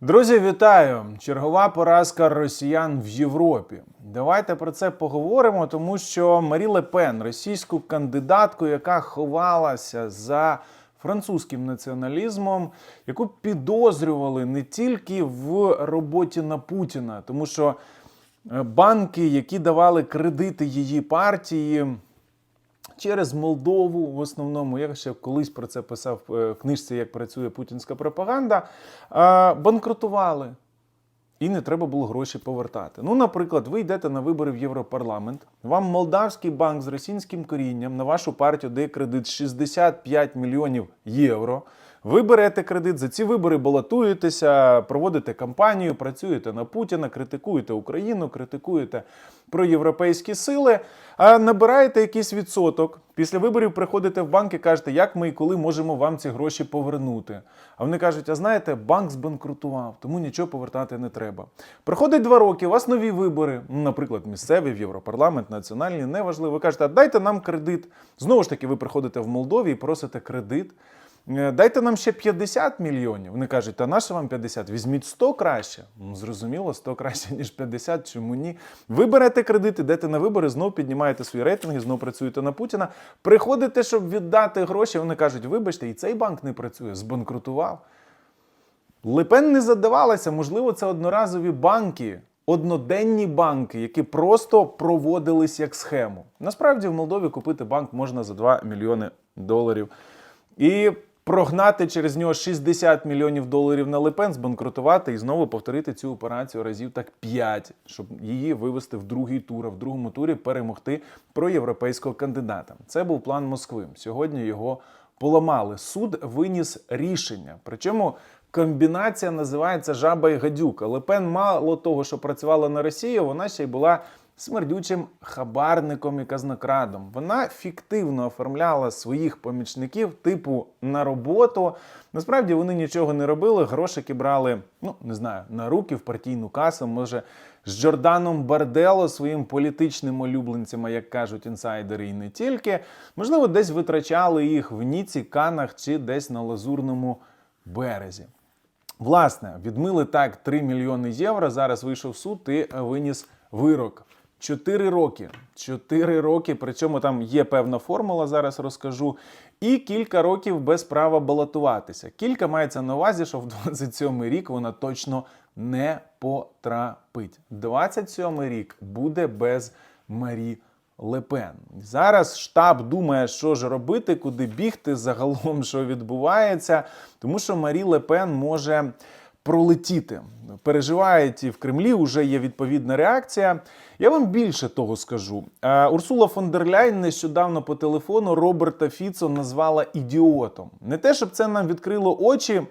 Друзі, вітаю! Чергова поразка росіян в Європі. Давайте про це поговоримо, тому що Марі Ле Пен, російську кандидатку, яка ховалася за французьким націоналізмом, яку підозрювали не тільки в роботі на Путіна, тому що е, банки, які давали кредити її партії, через Молдову в основному. Я ще колись про це писав е, в книжці, як працює путінська пропаганда. Банкрутували. І не треба було гроші повертати. Ну, наприклад, ви йдете на вибори в Європарламент. Вам молдавський банк з російським корінням на вашу партію дає кредит 65 мільйонів євро. Ви берете кредит, за ці вибори балотуєтеся, проводите кампанію, працюєте на Путіна, критикуєте Україну, критикуєте проєвропейські сили, а набираєте якийсь відсоток. Після виборів приходите в банк і кажете, як ми і коли можемо вам ці гроші повернути. А вони кажуть: а знаєте, банк збанкрутував, тому нічого повертати не треба. Проходить два роки, у вас нові вибори, наприклад, місцеві, в Європарламент, національні, неважливо. Ви кажете, а дайте нам кредит. Знову ж таки, ви приходите в Молдові і просите кредит. Е, Дайте нам ще 50 мільйонів. Вони кажуть, та наше вам 50? Візьміть 100 краще. Зрозуміло, 100 краще, ніж 50, чому ні? Ви берете кредит, йдете на вибори, знову піднімаєте свої рейтинги, знову працюєте на Путіна. Приходите, щоб віддати гроші. Вони кажуть, вибачте, і цей банк не працює, збанкрутував. Лепен не задавалася, можливо, це одноразові банки, одноденні банки, які просто проводились як схему. Насправді в Молдові купити банк можна за 2 мільйони доларів. І прогнати через нього 60 мільйонів доларів на Лепен, збанкрутувати і знову повторити цю операцію разів так 5, щоб її вивести в другий тур, а в другому турі перемогти проєвропейського кандидата. Це був план Москви. Сьогодні його поламали. Суд виніс рішення. Причому комбінація називається жаба і гадюка. Лепен мало того, що працювала на Росію, вона ще й була смердючим хабарником і казнокрадом. Вона фіктивно оформляла своїх помічників, типу на роботу. Насправді вони нічого не робили, грошики брали, ну не знаю, на руки в партійну касу. Може, з Джорданом Бардело, своїм політичним улюбленцем, як кажуть інсайдери, і не тільки. Можливо, десь витрачали їх в Ніці, Канах чи десь на лазурному березі. Власне, відмили так 3 мільйони євро. Зараз вийшов суд і виніс вирок. Чотири роки. Чотири роки. Причому там є певна формула, зараз розкажу. І кілька років без права балотуватися. Кілька мається на увазі, що в 27-й рік вона точно не потрапить. 27 рік буде без Марі Лепен. Зараз штаб думає, що ж робити, куди бігти, загалом що відбувається, тому що Марі Лепен може пролетіти. Переживають і в Кремлі вже є відповідна реакція. Я вам більше того скажу. Е, Урсула фон дер Ляйн нещодавно по телефону Роберта Фіцо назвала ідіотом. Не те, щоб це нам відкрило очі,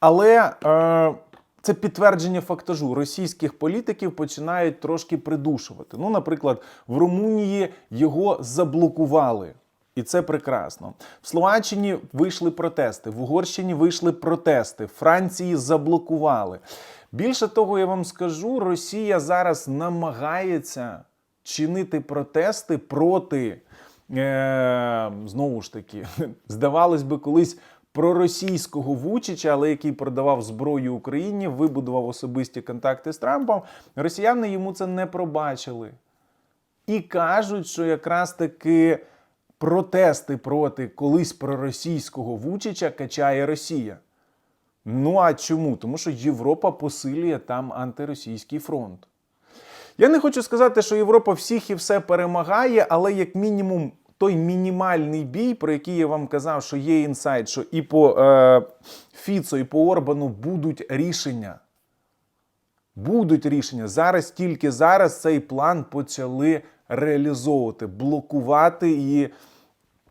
але е, це підтвердження фактажу. Російських політиків починають трошки придушувати. Ну, наприклад, в Румунії його заблокували. І це прекрасно. В Словаччині вийшли протести, в Угорщині вийшли протести, Франції заблокували. Більше того, я вам скажу, Росія зараз намагається чинити протести проти, е, знову ж таки, здавалось би, колись проросійського Вучича, але який продавав зброю Україні, вибудував особисті контакти з Трампом. Росіяни йому це не пробачили. І кажуть, що якраз таки протести проти колись проросійського Вучича качає Росія. Ну а чому? Тому що Європа посилює там антиросійський фронт. Я не хочу сказати, що Європа всіх і все перемагає, але як мінімум той мінімальний бій, про який я вам казав, що є інсайт, що і по е, Фіцо, і по Орбану будуть рішення. Будуть рішення. Зараз тільки зараз цей план почали реалізовувати, блокувати і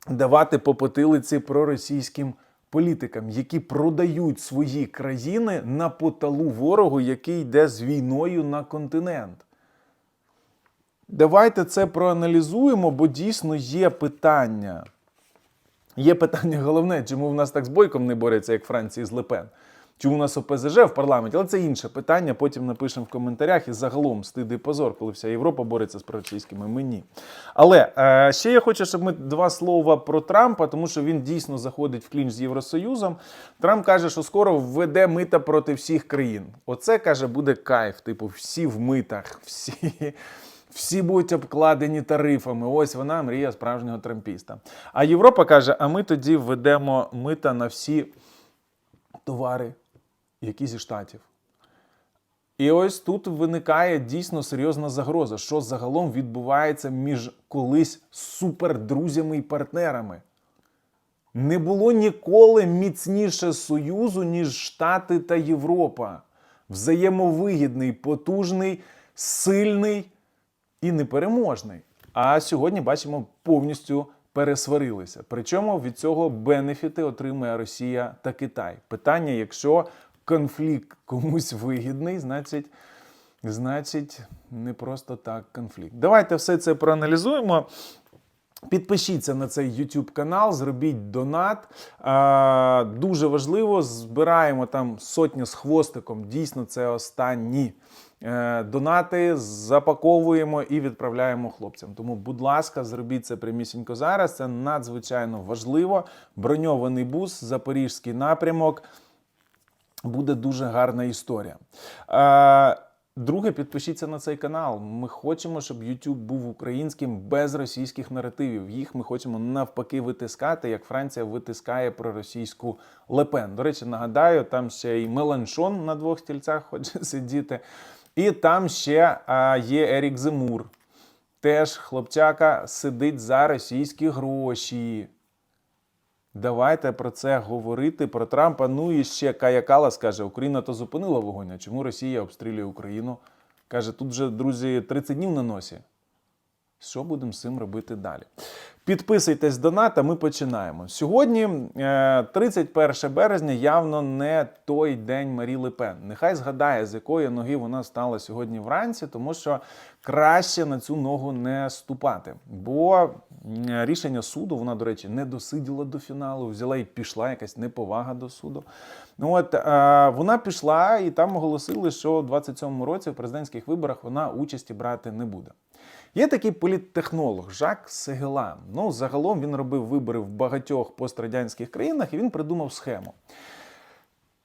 давати по потилиці проросійським політикам, які продають свої країни на поталу ворогу, який йде з війною на континент. Давайте це проаналізуємо, бо дійсно є питання. Є питання головне, чому в нас так з бойком не бореться, як Франції з Лепен. Чи у нас ОПЗЖ в парламенті, але це інше питання. Потім напишемо в коментарях і загалом стиди позор, коли вся Європа бореться з проросійськими. Ми ні. Але е, ще я хочу, щоб ми два слова про Трампа, тому що він дійсно заходить в клінч з Євросоюзом. Трамп каже, що скоро введе мита проти всіх країн. Оце каже, буде кайф. Типу, всі в митах, всі. Всі будуть обкладені тарифами. Ось вона мрія справжнього трампіста. А Європа каже: а ми тоді введемо мита на всі товари, які зі штатів. І ось тут виникає дійсно серйозна загроза, що загалом відбувається між колись супердрузями і партнерами. Не було ніколи міцніше союзу, ніж Штати та Європа. Взаємовигідний, потужний, сильний і непереможний. А сьогодні бачимо повністю пересварилися. Причому від цього бенефіти отримує Росія та Китай. Питання: якщо конфлікт комусь вигідний, значить. Значить, не просто так конфлікт. Давайте все це проаналізуємо. Підпишіться на цей YouTube канал, зробіть донат. А, дуже важливо, збираємо там сотні з хвостиком. Дійсно, це останні е, донати. Запаковуємо і відправляємо хлопцям. Тому, будь ласка, зробіть це прямісінько зараз. Це надзвичайно важливо. Броньований бус, запорізький напрямок. Буде дуже гарна історія. Друге, підпишіться на цей канал. Ми хочемо, щоб YouTube був українським без російських наративів. Їх ми хочемо навпаки витискати, як Франція витискає проросійську Лепен. До речі, нагадаю, там ще й Меланшон на двох стільцях хоче сидіти. І там ще а, є Ерік Земур. Теж хлопчака сидить за російські гроші. Давайте про це говорити, про Трампа. Ну і ще Кая Калас каже, Україна то зупинила вогонь, а чому Росія обстрілює Україну? Каже, тут вже, друзі, 30 днів на носі. Що будемо з цим робити далі? Підписуйтесь донат, ми починаємо. Сьогодні, е, 31 березня, явно не той день Марі Лепен. Нехай згадає, з якої ноги вона стала сьогодні вранці, тому що краще на цю ногу не ступати. Бо е, рішення суду, вона, до речі, не досиділа до фіналу, взяла і пішла якась неповага до суду. Ну от е, вона пішла і там оголосили, що у 27-му році в президентських виборах вона участі брати не буде. Є такий політтехнолог Жак Сегелан. Ну, загалом він робив вибори в багатьох пострадянських країнах і він придумав схему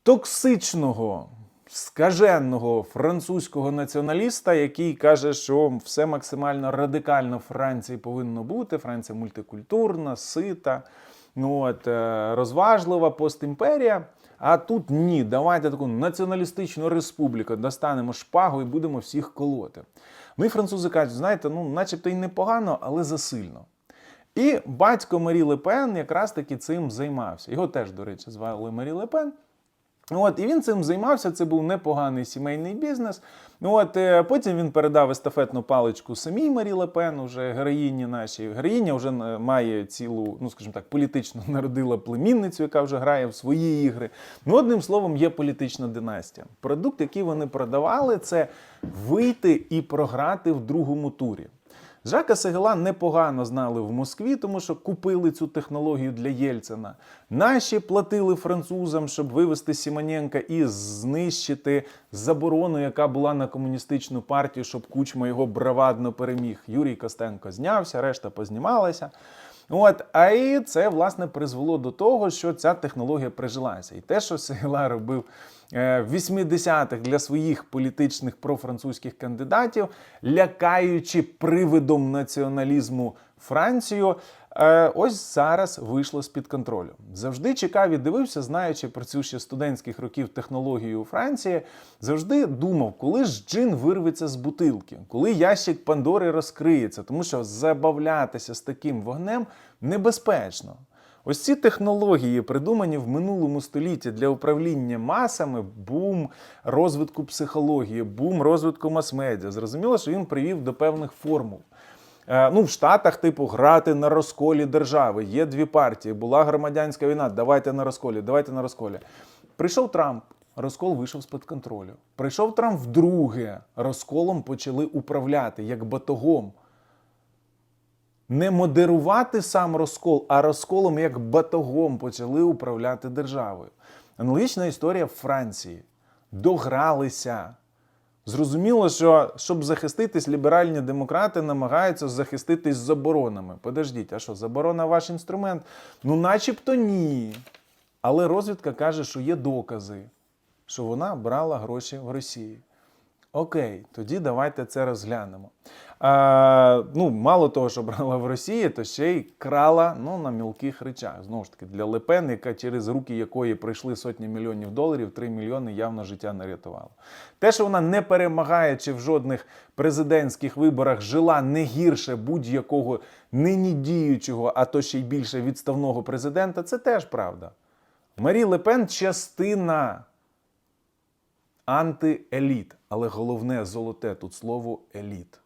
токсичного, скаженого французького націоналіста, який каже, що все максимально радикально Франції повинно бути. Франція мультикультурна, сита, ну от, е, розважлива постімперія. А тут ні, давайте таку націоналістичну республіку достанемо шпагу і будемо всіх колоти. Ну і французи кажуть, знаєте, ну начебто й непогано, але засильно. І батько Марі Лепен якраз таки цим займався. Його теж, до речі, звали Марі Лепен. От, і він цим займався, це був непоганий сімейний бізнес. От, е, потім він передав естафетну паличку самій Марі Лепен, уже героїні нашій. Героїня вже е, має цілу, ну скажімо так, політично народила племінницю, яка вже грає в свої ігри. Ну, одним словом, є політична династія. Продукт, який вони продавали, це вийти і програти в другому турі. Жака Сегела непогано знали в Москві, тому що купили цю технологію для Єльцина. Наші платили французам, щоб вивести Сімоненка і знищити заборону, яка була на комуністичну партію, щоб Кучма його бравадно переміг. Юрій Костенко знявся, решта познімалася. От, а і це власне призвело до того, що ця технологія прижилася. І те, що Сегела робив в 80-х для своїх політичних профранцузьких кандидатів, лякаючи привидом націоналізму Францію, е, ось зараз вийшло з-під контролю. Завжди цікаві дивився, знаючи про цю ще студентських років технологію у Франції, завжди думав, коли ж джин вирветься з бутилки, коли ящик Пандори розкриється, тому що забавлятися з таким вогнем небезпечно. Ось ці технології, придумані в минулому столітті для управління масами, бум розвитку психології, бум розвитку мас-медіа. Зрозуміло, що він привів до певних формул. Е, Ну, в Штатах, типу, грати на розколі держави. Є дві партії. Була громадянська війна. Давайте на розколі, давайте на розколі. Прийшов Трамп. Розкол вийшов з-під контролю. Прийшов Трамп вдруге. Розколом почали управляти як батогом. Не модерувати сам розкол, а розколом як батогом почали управляти державою. Аналогічна історія в Франції. Догралися. Зрозуміло, що щоб захиститись, ліберальні демократи намагаються захиститись заборонами. Подождіть, а що, заборона ваш інструмент? Ну, начебто ні. Але розвідка каже, що є докази, що вона брала гроші в Росії. Окей, тоді давайте це розглянемо. А, ну, мало того, що брала в Росії, то ще й крала ну, на мілких речах. Знову ж таки, для Лепен, яка через руки якої прийшли сотні мільйонів доларів, 3 мільйони явно життя не рятувала. Те, що вона не перемагаючи в жодних президентських виборах, жила не гірше будь-якого нині діючого, а то ще й більше відставного президента, це теж правда. Марі Лепен частина антиеліт. Але головне золоте тут слово еліт.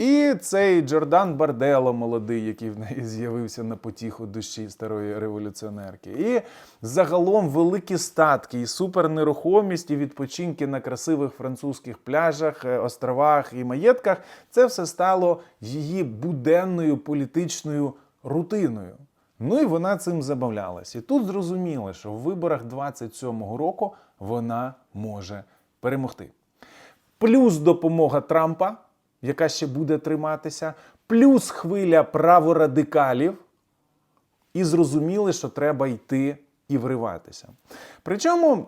І цей Джордан Бардело молодий, який в неї з'явився на потіху душі старої революціонерки. І загалом великі статки, і супернерухомість, і відпочинки на красивих французьких пляжах, е, островах і маєтках. Це все стало її буденною політичною рутиною. Ну і вона цим забавлялась. І тут зрозуміло, що в виборах 27-го року вона може перемогти. Плюс допомога Трампа, яка ще буде триматися, плюс хвиля праворадикалів, і зрозуміли, що треба йти і вриватися. Причому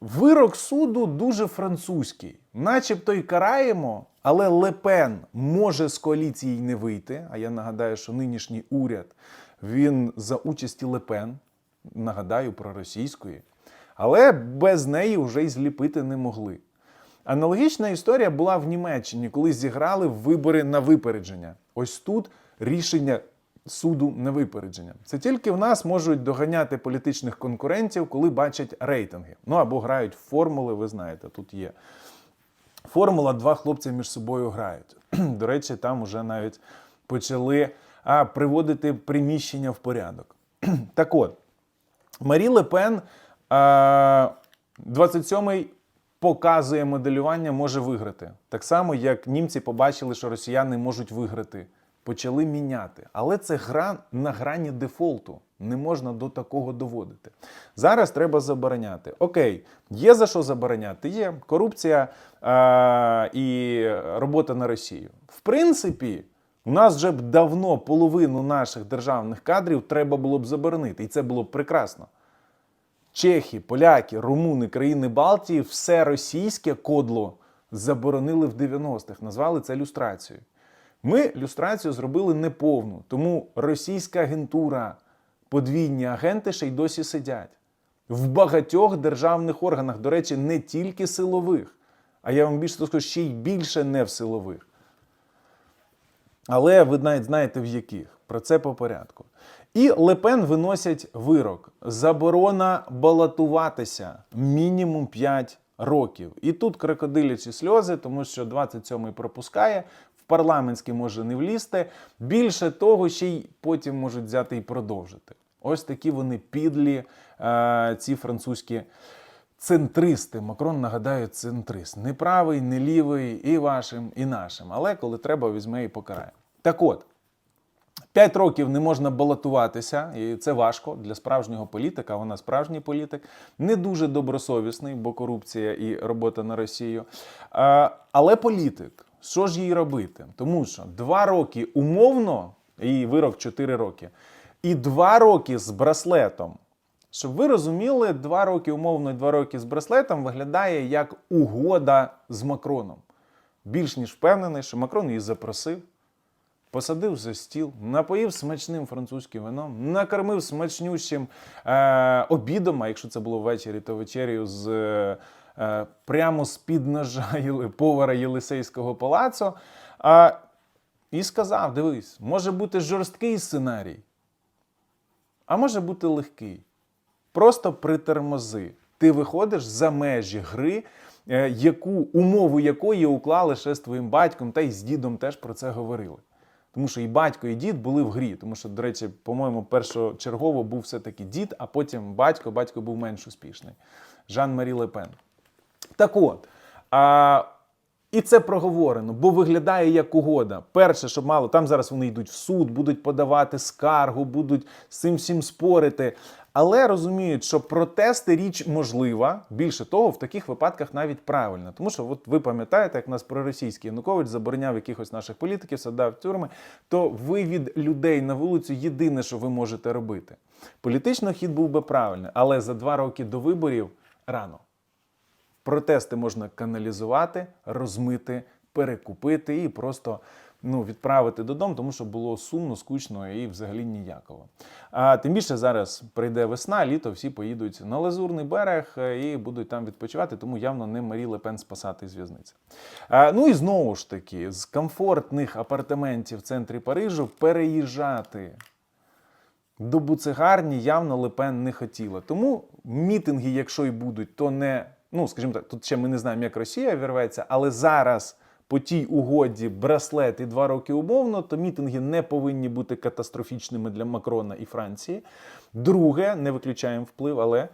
вирок суду дуже французький. Начебто й караємо, але Лепен може з коаліції не вийти. А я нагадаю, що нинішній уряд він за участі Лепен, нагадаю, проросійської, але без неї вже й зліпити не могли. Аналогічна історія була в Німеччині, коли зіграли вибори на випередження. Ось тут рішення суду на випередження. Це тільки в нас можуть доганяти політичних конкурентів, коли бачать рейтинги. Ну або грають в формули, ви знаєте, тут є. Формула два хлопці між собою грають. До речі, там вже навіть почали а, приводити приміщення в порядок. так от, Марі Лепен, 27-й показує моделювання, може виграти. Так само, як німці побачили, що росіяни можуть виграти. Почали міняти. Але це гра на грані дефолту. Не можна до такого доводити. Зараз треба забороняти. Окей, є за що забороняти? Є корупція е- і робота на Росію. В принципі, у нас вже б давно половину наших державних кадрів треба було б заборонити, і це було б прекрасно. Чехи, поляки, румуни, країни Балтії все російське кодло заборонили в 90-х, назвали це люстрацією. Ми люстрацію зробили неповну, тому російська агентура, подвійні агенти ще й досі сидять. В багатьох державних органах, до речі, не тільки силових, а я вам більше скажу, ще й більше не в силових. Але ви навіть знаєте в яких. Про це по порядку. І Лепен виносять вирок: заборона балотуватися мінімум 5 років. І тут крокодилячі сльози, тому що 27-й пропускає, парламентський може не влізти. Більше того, ще й потім можуть взяти і продовжити. Ось такі вони підлі, е, ці французькі. Центристи, Макрон, нагадаю, центрист. Не правий, не лівий, і вашим, і нашим. Але коли треба, візьме і покарає. Так от, 5 років не можна балотуватися, і це важко для справжнього політика. Вона справжній політик, не дуже добросовісний, бо корупція і робота на Росію. Але політик, що ж їй робити? Тому що 2 роки умовно, і вирок 4 роки, і 2 роки з браслетом. Щоб ви розуміли, 2 роки умовно і 2 роки з браслетом виглядає як угода з Макроном. Більш ніж впевнений, що Макрон її запросив посадив за стіл, напоїв смачним французьким вином, накормив смачнющим е, обідом, а якщо це було ввечері, то вечерю з е, прямо з-під ножа повара Єлисейського палацу. А, і сказав: дивись, може бути жорсткий сценарій, а може бути легкий. Просто притормози. Ти виходиш за межі гри, е, яку умову якої уклали ще з твоїм батьком, та й з дідом теж про це говорили. Тому що і батько, і дід були в грі. Тому що, до речі, по-моєму, першочергово був все-таки дід, а потім батько, батько був менш успішний. Жан-Марі Лепен. Так от. А, і це проговорено, бо виглядає як угода. Перше, щоб мало, там зараз вони йдуть в суд, будуть подавати скаргу, будуть з цим всім спорити. Але розуміють, що протести річ можлива. Більше того, в таких випадках навіть правильно. Тому що, от ви пам'ятаєте, як нас проросійський Янукович забороняв якихось наших політиків, садав тюрми, то ви від людей на вулицю єдине, що ви можете робити. Політично хід був би правильний, але за два роки до виборів рано. Протести можна каналізувати, розмити, перекупити і просто ну, відправити додому, тому що було сумно, скучно і взагалі ніяково. А тим більше зараз прийде весна, літо, всі поїдуть на Лазурний берег е, і будуть там відпочивати, тому явно не Марі Лепен спасати з в'язниці. Ну і знову ж таки, з комфортних апартаментів в центрі Парижу переїжджати до буцегарні явно Лепен не хотіла. Тому мітинги, якщо й будуть, то не, ну скажімо так, тут ще ми не знаємо, як Росія вірветься, але зараз. По тій угоді браслет і два роки умовно, то мітинги не повинні бути катастрофічними для Макрона і Франції. Друге, не виключаємо вплив, але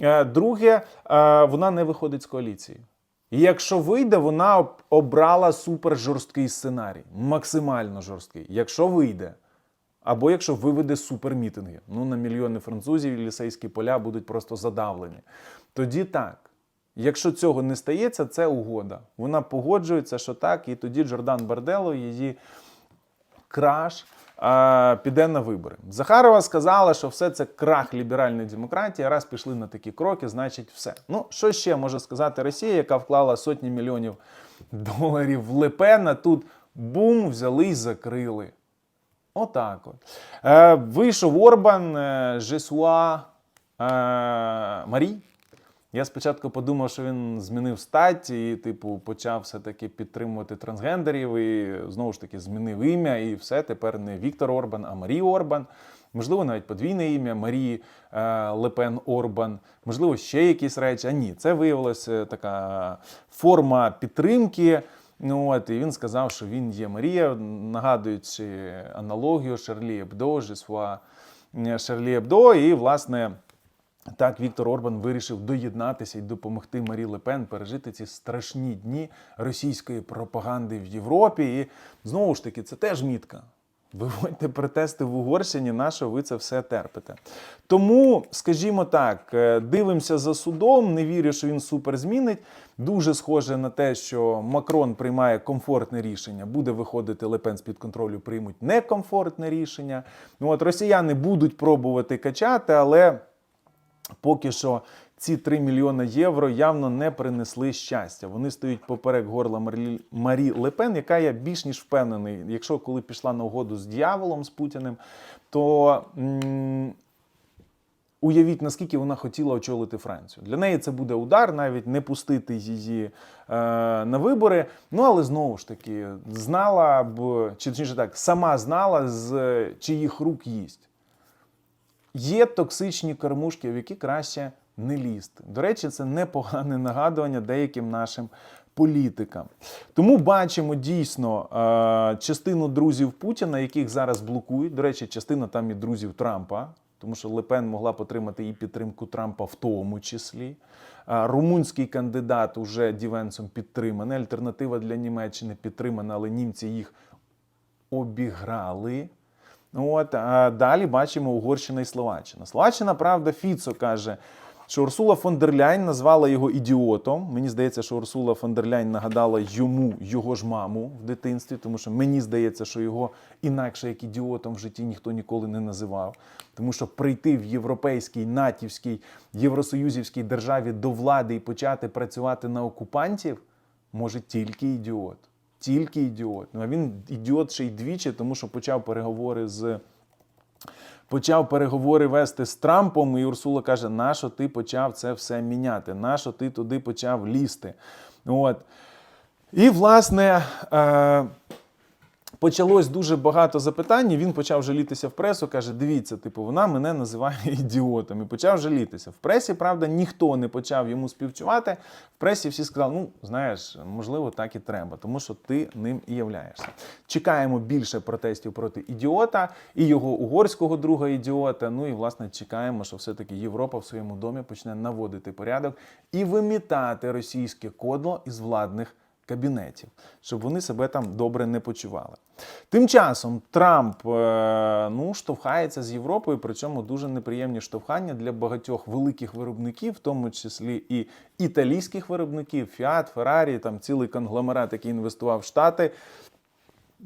е, друге, е, вона не виходить з коаліції. І якщо вийде, вона обрала супер жорсткий сценарій, максимально жорсткий. Якщо вийде, або якщо виведе супермітинги, ну на мільйони французів і лісейські поля будуть просто задавлені. Тоді так. Якщо цього не стається, це угода. Вона погоджується, що так, і тоді Джордан Бардело, її краш, а, піде на вибори. Захарова сказала, що все це крах ліберальної демократії. Раз пішли на такі кроки, значить все. Ну, що ще може сказати Росія, яка вклала сотні мільйонів доларів в Лепена? Тут бум, взяли і закрили. Отак от. Е, вийшов Орбан, е, Жесуа е, Марі. Я спочатку подумав, що він змінив стать і, типу, почав все-таки підтримувати трансгендерів і знову ж таки змінив ім'я, і все тепер не Віктор Орбан, а Марі Орбан. Можливо, навіть подвійне ім'я Марії е, Лепен Орбан, можливо, ще якісь речі. А ні, це виявилася така форма підтримки. Ну от, і він сказав, що він є Марія, нагадуючи аналогію Шарлі Ебдо, Жесуа Шарлі Ебдо, і, власне. Так, Віктор Орбан вирішив доєднатися і допомогти Марі Лепен пережити ці страшні дні російської пропаганди в Європі. І знову ж таки, це теж мітка. Виводьте протести в Угорщині, на що ви це все терпите. Тому, скажімо так, е, дивимося за судом, не вірю, що він супер змінить. Дуже схоже на те, що Макрон приймає комфортне рішення, буде виходити Лепен з-під контролю, приймуть некомфортне рішення. Ну от росіяни будуть пробувати качати, але поки що ці 3 мільйони євро явно не принесли щастя. Вони стоять поперек горла Марлі- Марі Лепен, яка я більш ніж впевнений, якщо коли пішла на угоду з дьяволом, з Путіним, то м- уявіть, наскільки вона хотіла очолити Францію. Для неї це буде удар, навіть не пустити її е, на вибори. Ну але знову ж таки, знала б, чи точніше так, сама знала, з чиїх рук їсть. Є токсичні кормушки, в які краще не лізти. До речі, це непогане нагадування деяким нашим політикам. Тому бачимо дійсно е, частину друзів Путіна, яких зараз блокують. До речі, частина там і друзів Трампа. Тому що Лепен могла потримати і підтримку Трампа в тому числі. А, Румунський кандидат уже Дівенсом підтриманий. Альтернатива для Німеччини підтримана, але німці їх обіграли. От, далі бачимо Угорщина і Словаччина. Словаччина, правда, Фіцо каже, що Урсула фон дер Ляйн назвала його ідіотом. Мені здається, що Урсула фон дер Ляйн нагадала йому його ж маму в дитинстві, тому що мені здається, що його інакше як ідіотом в житті ніхто ніколи не називав. Тому що прийти в європейській, натівській, євросоюзівській державі до влади і почати працювати на окупантів може тільки ідіот. Тільки ідіот. Ну а він ідіот ще й двічі, тому що почав переговори з. Почав переговори вести з Трампом, і Урсула каже: нащо ти почав це все міняти? Нащо ти туди почав лізти? От. І, власне, е, почалось дуже багато запитань. і Він почав жалітися в пресу. каже: дивіться, типу, вона мене називає ідіотом. І почав жалітися. В пресі, правда, ніхто не почав йому співчувати. В пресі всі сказали: ну, знаєш, можливо, так і треба, тому що ти ним і являєшся. Чекаємо більше протестів проти ідіота і його угорського друга ідіота. Ну і власне чекаємо, що все-таки Європа в своєму домі почне наводити порядок і вимітати російське кодло із владних кабінетів, щоб вони себе там добре не почували. Тим часом Трамп е, ну, штовхається з Європою, причому дуже неприємні штовхання для багатьох великих виробників, в тому числі і італійських виробників, Fiat, Ferrari, там цілий конгломерат, який інвестував в Штати.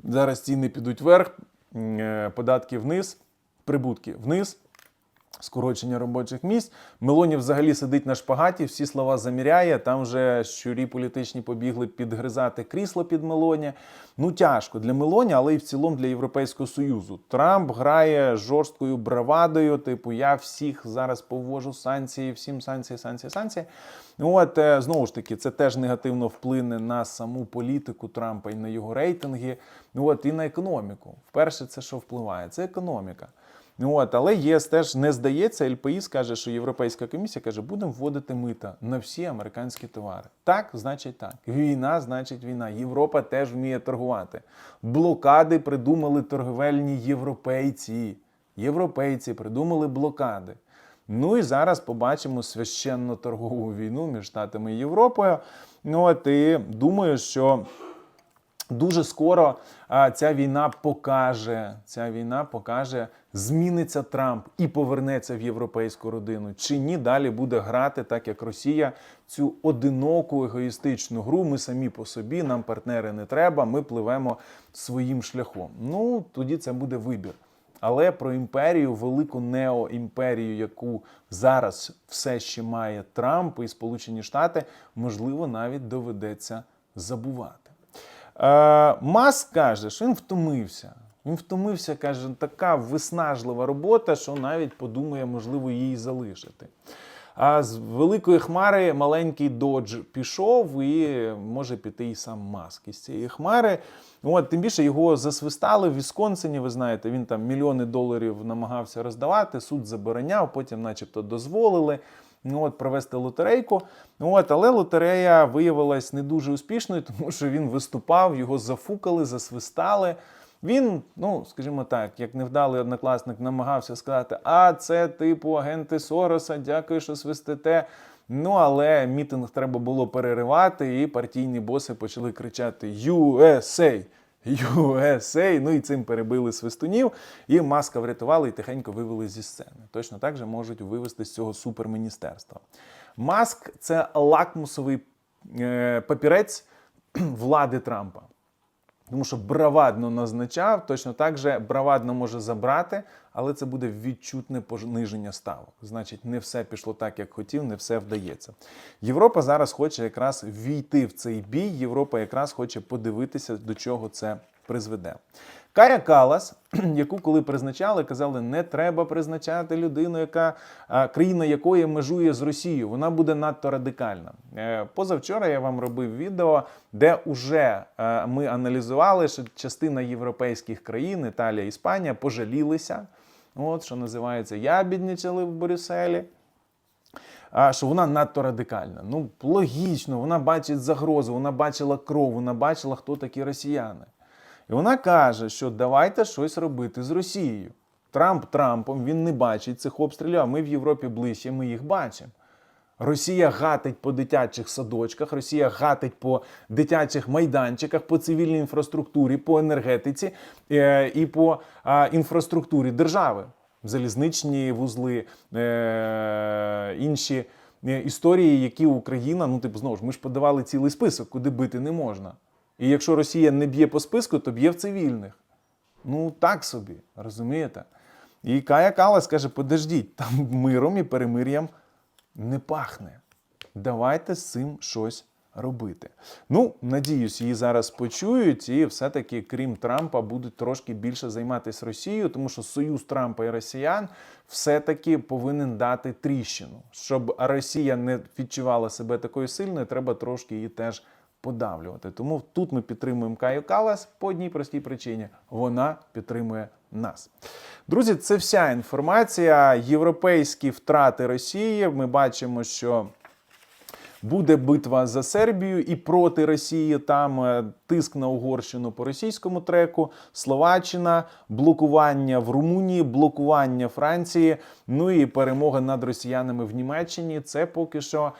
Зараз ціни підуть вверх, е, податки вниз, прибутки вниз. Скорочення робочих місць. Мелоні взагалі сидить на шпагаті, всі слова заміряє. Там вже щурі політичні побігли підгризати крісло під Мелоні. Ну тяжко для Мелоні, але і в цілому для Європейського Союзу. Трамп грає жорсткою бравадою. Типу, я всіх зараз повожу санкції, всім санкції, санкції, санкції. От е, знову ж таки, це теж негативно вплине на саму політику Трампа і на його рейтинги. От і на економіку. Вперше, це що впливає? Це економіка. От, але ЄС теж не здається. ЛПІ скаже, що Європейська комісія каже, будемо вводити мита на всі американські товари. Так, значить так. Війна, значить війна. Європа теж вміє торгувати. Блокади придумали торговельні європейці. Європейці придумали блокади. Ну і зараз побачимо священну торгову війну між Штатами і Європою. Ну от і думаю, що. Дуже скоро а, ця війна покаже, ця війна покаже, зміниться Трамп і повернеться в європейську родину. Чи ні, далі буде грати так, як Росія, цю одиноку егоїстичну гру. Ми самі по собі, нам партнери не треба. Ми пливемо своїм шляхом. Ну тоді це буде вибір. Але про імперію, велику неоімперію, яку зараз все ще має Трамп і Сполучені Штати, можливо, навіть доведеться забувати. Е, Маск каже, що він втомився. Він втомився, каже, така виснажлива робота, що навіть подумає, можливо, її залишити. А з великої хмари маленький додж пішов і може піти і сам Маск із цієї хмари. От, Тим більше його засвистали в Вісконсині. Ви знаєте, він там мільйони доларів намагався роздавати, суд забороняв, потім, начебто, дозволили ну, от, провести лотерейку. От, Але лотерея виявилась не дуже успішною, тому що він виступав, його зафукали, засвистали. Він, ну скажімо так, як невдалий однокласник, намагався сказати: А це типу агенти Сороса, дякую, що свистите. Ну, але мітинг треба було переривати, і партійні боси почали кричати USA! USA! Ну і цим перебили свистунів, і маска врятували і тихенько вивели зі сцени. Точно так же можуть вивести з цього суперміністерства. Маск це лакмусовий е, папірець влади Трампа. Тому що бравадно назначав, точно так же бравадно може забрати, але це буде відчутне пониження ставок. Значить, не все пішло так, як хотів, не все вдається. Європа зараз хоче якраз війти в цей бій. Європа якраз хоче подивитися, до чого це призведе. Кая Калас, яку коли призначали, казали, не треба призначати людину, яка країна якої межує з Росією. Вона буде надто радикальна. Е, позавчора я вам робив відео, де вже е, ми аналізували, що частина європейських країн, Італія, Іспанія, пожалілися. От що називається, ябіднічали в Брюсселі. А що вона надто радикальна. Ну, логічно, вона бачить загрозу, вона бачила кров, вона бачила, хто такі росіяни. І вона каже, що давайте щось робити з Росією. Трамп Трампом він не бачить цих обстрілів, а ми в Європі ближче, ми їх бачимо. Росія гатить по дитячих садочках, Росія гатить по дитячих майданчиках, по цивільній інфраструктурі, по енергетиці е, і по інфраструктурі держави, залізничні вузли, е, інші е, історії, які Україна, ну типу знову ж ми ж подавали цілий список, куди бити не можна. І якщо Росія не б'є по списку, то б'є в цивільних. Ну так собі, розумієте? І Кая Калас каже: подождіть, там миром і перемир'ям не пахне. Давайте з цим щось робити. Ну, надіюсь, її зараз почують, і все-таки, крім Трампа, будуть трошки більше займатися Росією, тому що союз Трампа і Росіян все-таки повинен дати тріщину. Щоб Росія не відчувала себе такою сильною, треба трошки її теж подавлювати. Тому тут ми підтримуємо Каю Калас по одній простій причині: вона підтримує нас. Друзі, це вся інформація. Європейські втрати Росії. Ми бачимо, що. Буде битва за Сербію і проти Росії. Там е, тиск на Угорщину по російському треку, Словаччина, блокування в Румунії, блокування Франції. Ну і перемога над росіянами в Німеччині. Це поки що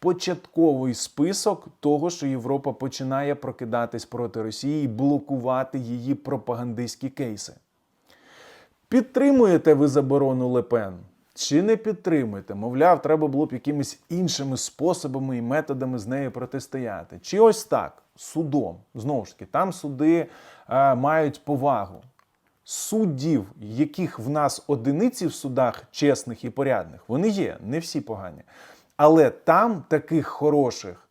початковий список того, що Європа починає прокидатись проти Росії і блокувати її пропагандистські кейси. Підтримуєте ви заборону Лепен? Чи не підтримуєте? Мовляв, треба було б якимись іншими способами і методами з нею протистояти. Чи ось так, судом. Знову ж таки, там суди е, мають повагу. Суддів, яких в нас одиниці в судах чесних і порядних, вони є, не всі погані. Але там таких хороших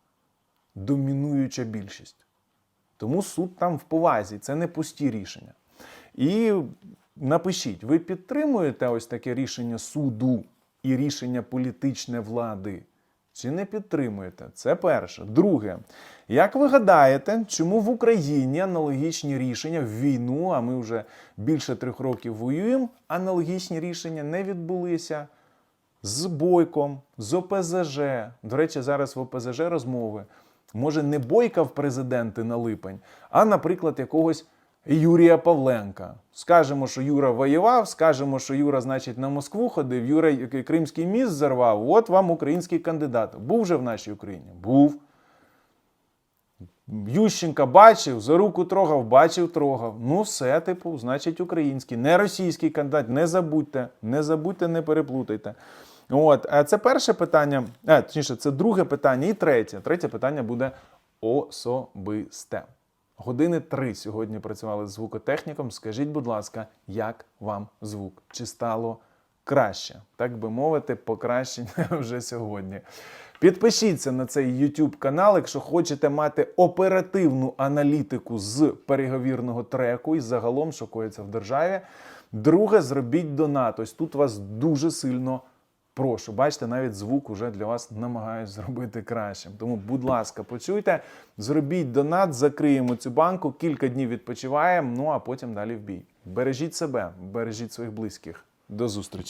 домінуюча більшість. Тому суд там в повазі, це не пусті рішення. І напишіть, ви підтримуєте ось таке рішення суду і рішення політичної влади? Чи не підтримуєте? Це перше. Друге, як ви гадаєте, чому в Україні аналогічні рішення в війну, а ми вже більше трьох років воюємо, аналогічні рішення не відбулися? З Бойком, з ОПЗЖ. До речі, зараз в ОПЗЖ розмови. Може, не Бойка в президенти на липень, а, наприклад, якогось Юрія Павленка. Скажемо, що Юра воював, скажемо, що Юра, значить, на Москву ходив, Юра Кримський міст зарвав. От вам український кандидат. Був же в нашій Україні? Був. Ющенка бачив, за руку трогав, бачив, трогав. Ну, все, типу, значить, український, не російський кандидат. Не забудьте, не забудьте, не переплутайте. От, а це перше питання, а, точніше, це друге питання і третє. Третє питання буде особисте. Години три сьогодні працювали з звукотехніком. Скажіть, будь ласка, як вам звук? Чи стало краще? Так би мовити, покращення вже сьогодні. Підпишіться на цей YouTube канал, якщо хочете мати оперативну аналітику з переговірного треку і загалом, що коїться в державі. Друге, зробіть донат. Ось тут вас дуже сильно прошу. Бачите, навіть звук уже для вас намагаюсь зробити кращим. Тому, будь ласка, почуйте, зробіть донат, закриємо цю банку, кілька днів відпочиваємо, ну а потім далі в бій. Бережіть себе, бережіть своїх близьких. До зустрічі.